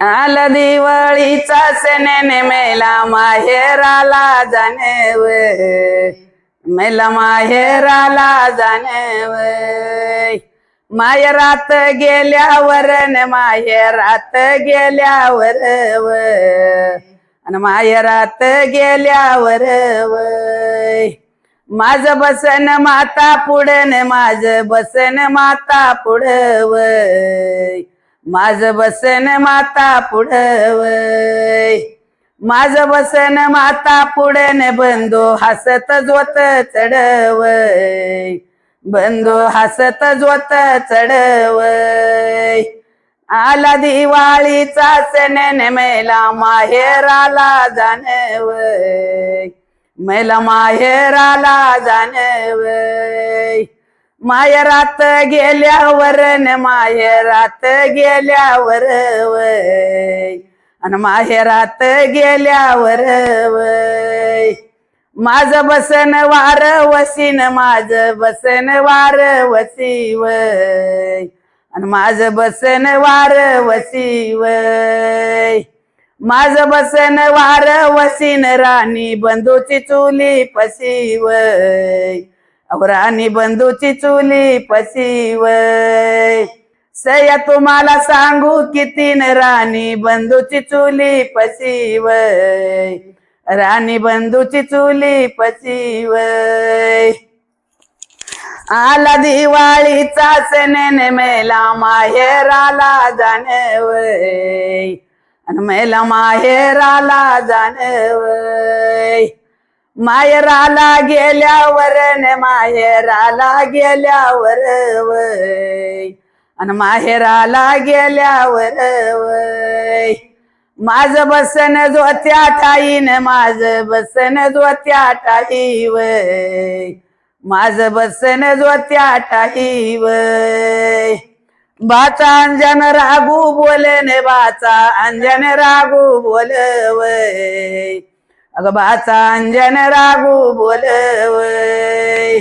आला दिवाळीचा सेने मेला माहेराला जाणे मेला माहेराला जाणे वय माहेरात गेल्यावर न माहेरात गेल्यावर व आणि माहेरात गेल्यावर वय. माझ बसन माता पुढं माझ बसन माता पुढं वय. माझ बसन माता पुढवय. माझ बसन माता पुढे न बंधू हसत जोत चढवय. बंधू हसत जोत चढवय. आला दिवाळीचा सण मेला माहेराला जाणवय. मेला माहेराला जाणवय. मायरात गेल्यावर न मायरात गेल्यावर वय. आणि माहेरात गेल्यावर वय. माझ बसन वार वसीन माझ बसन वार वसी वय. आणि माझ बसन वार वसी वय. माझ बसन वार वसीन राणी बंधूची चुली पसी वय. अहो बंधूची चुली पसीवय सया तुम्हाला सांगू किती न राणी बंधूची चुली पसीवय राणी बंधूची चुली पसीवय आला दिवाळीचा सण मेला माहेराला जाणवय. आणि मेला माहेराला जाणवय. मायराला गेल्यावर न माहेराला गेल्यावर वय. आणि माहेराला गेल्यावर वय. माझ बसन जोत्या ठाईन माझ बसन जोत्या ठाई वय. माझ बसन जोत्या ठाई वय. बाचा अंजन रागू बोले ने बाचा अंजन रागू बोल वय अगबाचा अंजन रागू बोलवय.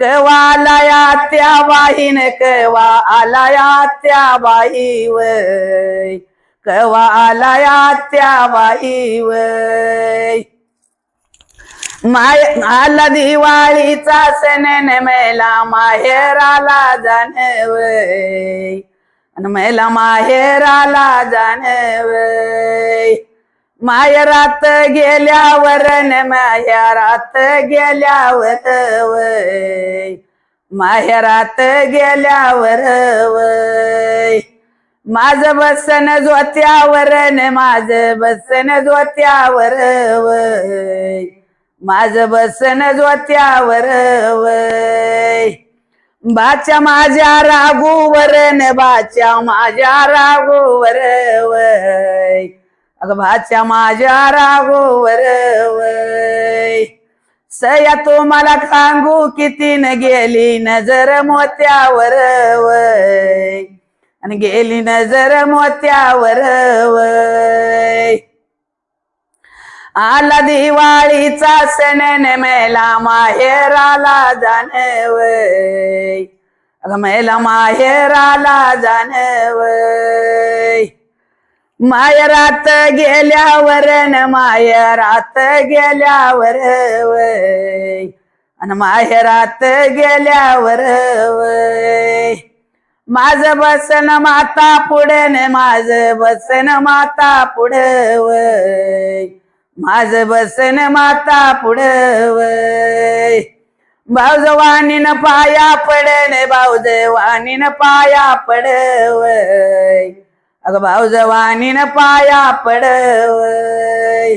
कवा आलाया त्या बाईन कवा आलाया त्या बाई वय कवा आलाया त्या बाई वय माय आला दिवाळीचा सण मेला माहेराला जाणवय. आणि मेला माहेराला जाणवय. मायरात गेल्यावर न मायरात गेल्यावर वय. माहेरात गेल्यावर वय. माझ बसन जोत्यावर न माझ बसन जोत्यावर वय. माझ बसन जोत्यावर वय. बाच्या माझ्या रागूवर न बाच्या माझ्या रागूवर वय. अग भाच्या माझ्या रागूवर सया तो मला खांगू किती न गेली नजर मोत्यावर वय. आणि गेली नजर मोत्यावर वय. आला दिवाळीचा सण न मेला माहेराला जाणवय अग मेला माहेराला जाणवय मायरात गेल्यावर न मायरात गेल्यावर वय. आणि माहेरात गेल्यावर वय. माझ बसन माता पुढे न माझ बसन माता पुढे वय. माझ बसन माता पुढे वय. भाऊजवानीन पाया पडन भाऊजवानीन पाया पडवय अग भाऊजवानीन पाया पडवय.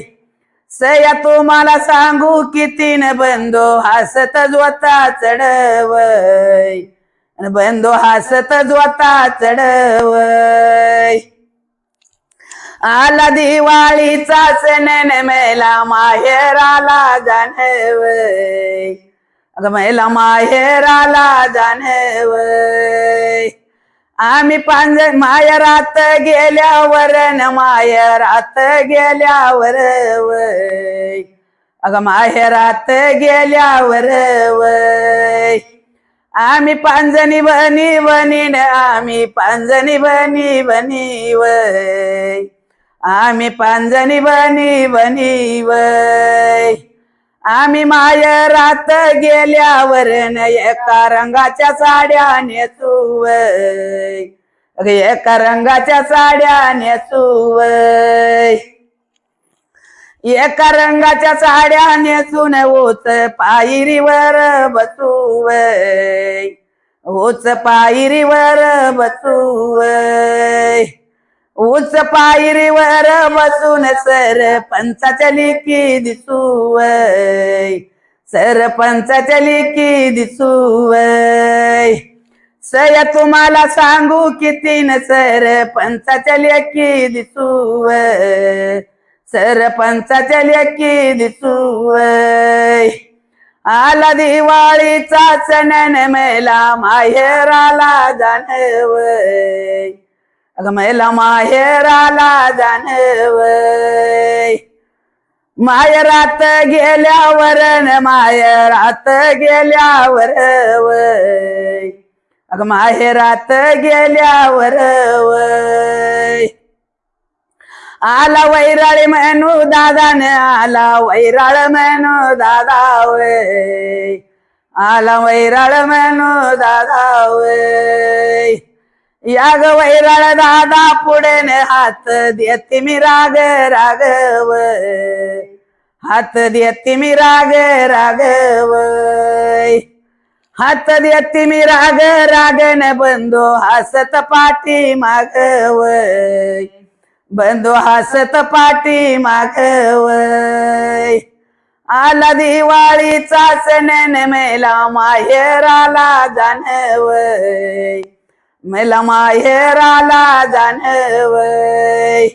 सया तुम्हाला सांगू किती न बंदो हसत जोता चढवय. अन बंदो हसत जोता चढवय. आला दिवाळीचा सण मेला माहेराला जाणवय. अगं मेला माहेराला जाणवय. आम्ही पांज मायरात गेल्यावर न मायरात गेल्यावर वय. अग माहेरात गेल्यावर वय. आम्ही पांजणी बनी बनीन आम्ही पांजणी बनी बनी वय. आम्ही पांजणी बनी बनी वय. आम्ही मायरात गेल्यावर एका रंगाच्या साड्या नेसुवय एका रंगाच्या साड्या नेसुवय एका रंगाच्या साड्या नेसून ओच पायरीवर बसूव ओच पायरीवर बसूव उच पायरीवर बसून सर पंचाच्या लिखी दिसुवय सरपंचाच्या लिखी दिसुवय सय तुम्हाला सांगू किती न सर पंचाच्या लेखी दिसुवय सरपंचाच्या लेखी दिसुवय आला दिवाळीचा सण मेला माहेराला जाणवय अगं मैला माहेराला जाणवय. मायरात गेल्यावर न मायरात गेल्यावर वय अगं माहेरात गेल्यावर वय आला वैराळ म्हणू दादान आला वैराळ म्हणू दादा वय आला वैराळ म्हणू दादा वय या ग वैराळ दादा पुढे न हात देते मी राग राघव हात देते मी राग राघव हात देते मी राग रागन बंदो हसत पाठी मागवय बंधो हसत पाठी मागवय आला दिवाळीचा सण न मेला माहेराला जाणवय मला माहेराला जाणवय.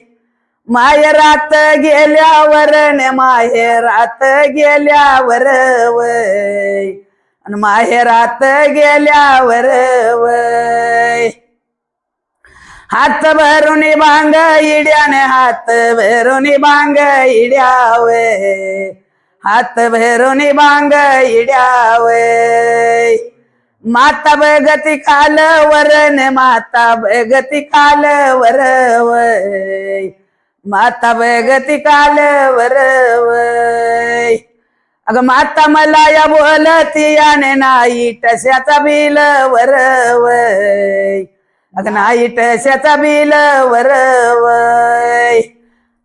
माहेरात गेल्यावर न माहेरात गेल्यावर वय. आणि माहेरात गेल्यावर वय. हात भरून बांग इड्याने हात भरून बांग इड्यावे. हात भरून बांग इड्यावे. माता भगती काल वरण माता भगती काल वरवय. माता भगती काल वरवय. अगं माता मला या बोलती याने नाही टशाचा बिल वरवय. अगं नाही टशाचा बिल वरवय.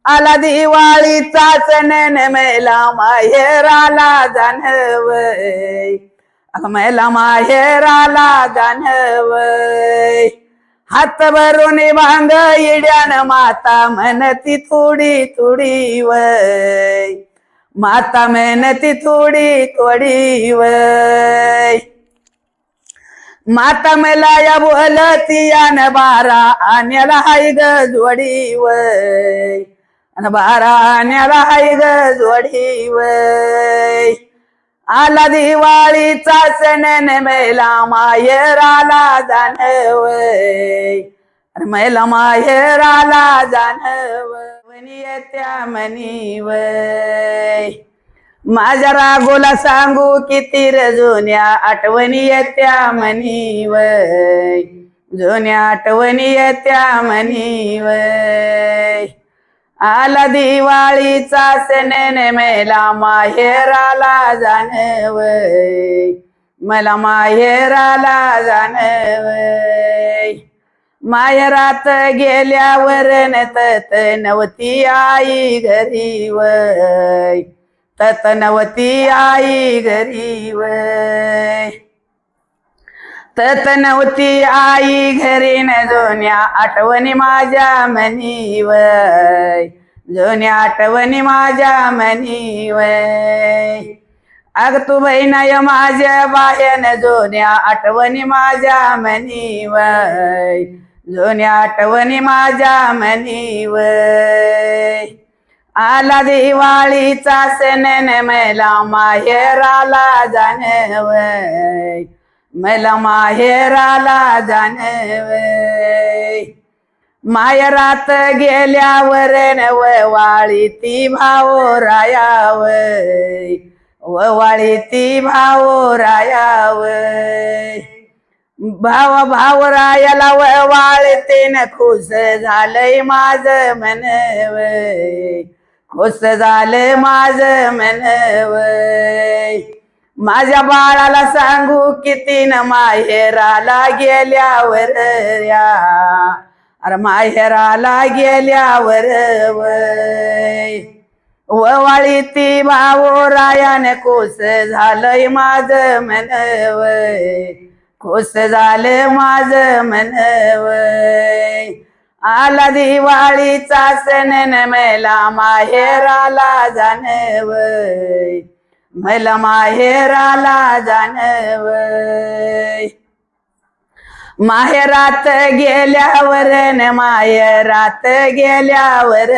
आला दिवाळीचा सण मेला माहेराला जाणवय. मेला माहेराला जाणवय हात भरून भांग इड्यान माता म्हणती थोडी थोडी वय. माता मेहनती थोडी थोडी वय. माता मला या बोलती यान बारा आण्याला हाय ग जोडी वय. बारा आण्याला हाय ग जोडी वय. आला दिवाळीचा सण न मेला माहेराला जाणव. अरे मेला माहेराला जाणवय येत्या म्हणीव माझ्या रागोला सांगू किती र जुन्या आठवणी येत्या म्हणीव जुन्या आठवणी येत्या म्हणीव आला दिवाळीचा सेने मेला माहेराला जाणव मला माहेराला जाणव माहेरात गेल्यावर तत नवती आई घरी वय तत नवती आई घरी वय तत नव्हती आई घरी न जुन्या आठवणी माझ्या मनी वय जुन्या आठवणी माझ्या मनी अग तू बहिणाय माझ्या बायन जुन्या आठवणी माझ्या मनी वय जुन्या आठवणी माझ्या मनी आला दिवाळीचा सण मला माहेराला जाणवय. मला माहेराला जाणवे. मायरात गेल्यावर नव वाळी ती भाव व वाळी ती भाव रायाव. भाव भाव रायाला ववाळते न खुश झालंय माझ मनवय खुश झालं माझ मनवय माझ्या बाळाला सांगू किती न माहेराला गेल्यावर या. अरे माहेराला गेल्यावर वय. ववाळी ती भावो रायाने कोस झालंय माझ मनवय कोस झालं माझ मनवय आला दिवाळीचा सण मेला माहेराला जानवय मला माहेराला जाणव माहेरात गेल्यावर न माहेरात गेल्यावर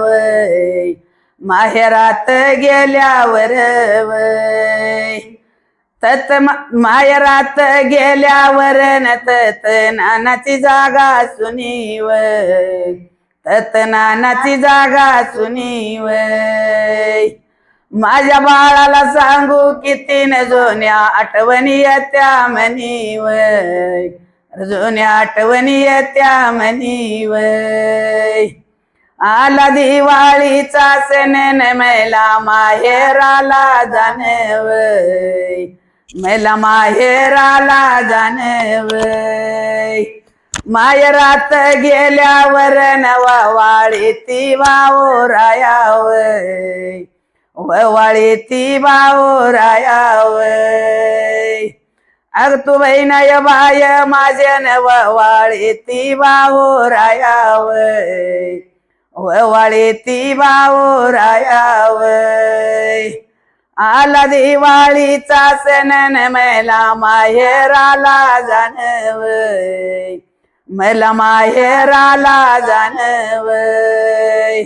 वय. माहेरात गेल्यावर वय. तत माहेरात गेल्यावर न तत नानाची जागा सुनीवय तत नानाची जागा सुनीवय माझ्या बाळाला सांगू किती न जुन्या आठवणी येत्या म्हणीवय जुन्या आठवणी येत्या म्हणीवय आला दिवाळीचा सण न मेला माहेराला जाणव मेला माहेराला जाणव मायरात गेल्यावर नवा वाळी ती वावरायावय रायावय. ववाळी ती अग तू बहिणाय बाय माझ्या नवाळी ती वावो रायावय. ती बावरायावय आला दिवाळीचा सण न मेला माहेराला जाणवय. मला माहेराला जाणवय.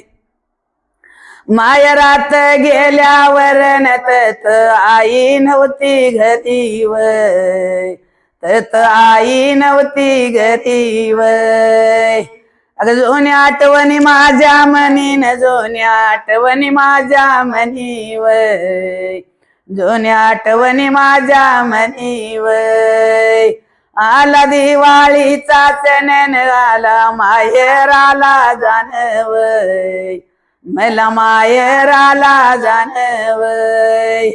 मायरात गेल्यावर न तत आई नव्हती घरीव तत आई नव्हती घरीव अगं जुन्या आठवणी माझ्या मनी न जुन्या आठवणी माझ्या मनीव वय जुन्या आठवणी माझ्या मनीव आला दिवाळीचा सण न आला माहेराला जानवय मला मायराला जानवय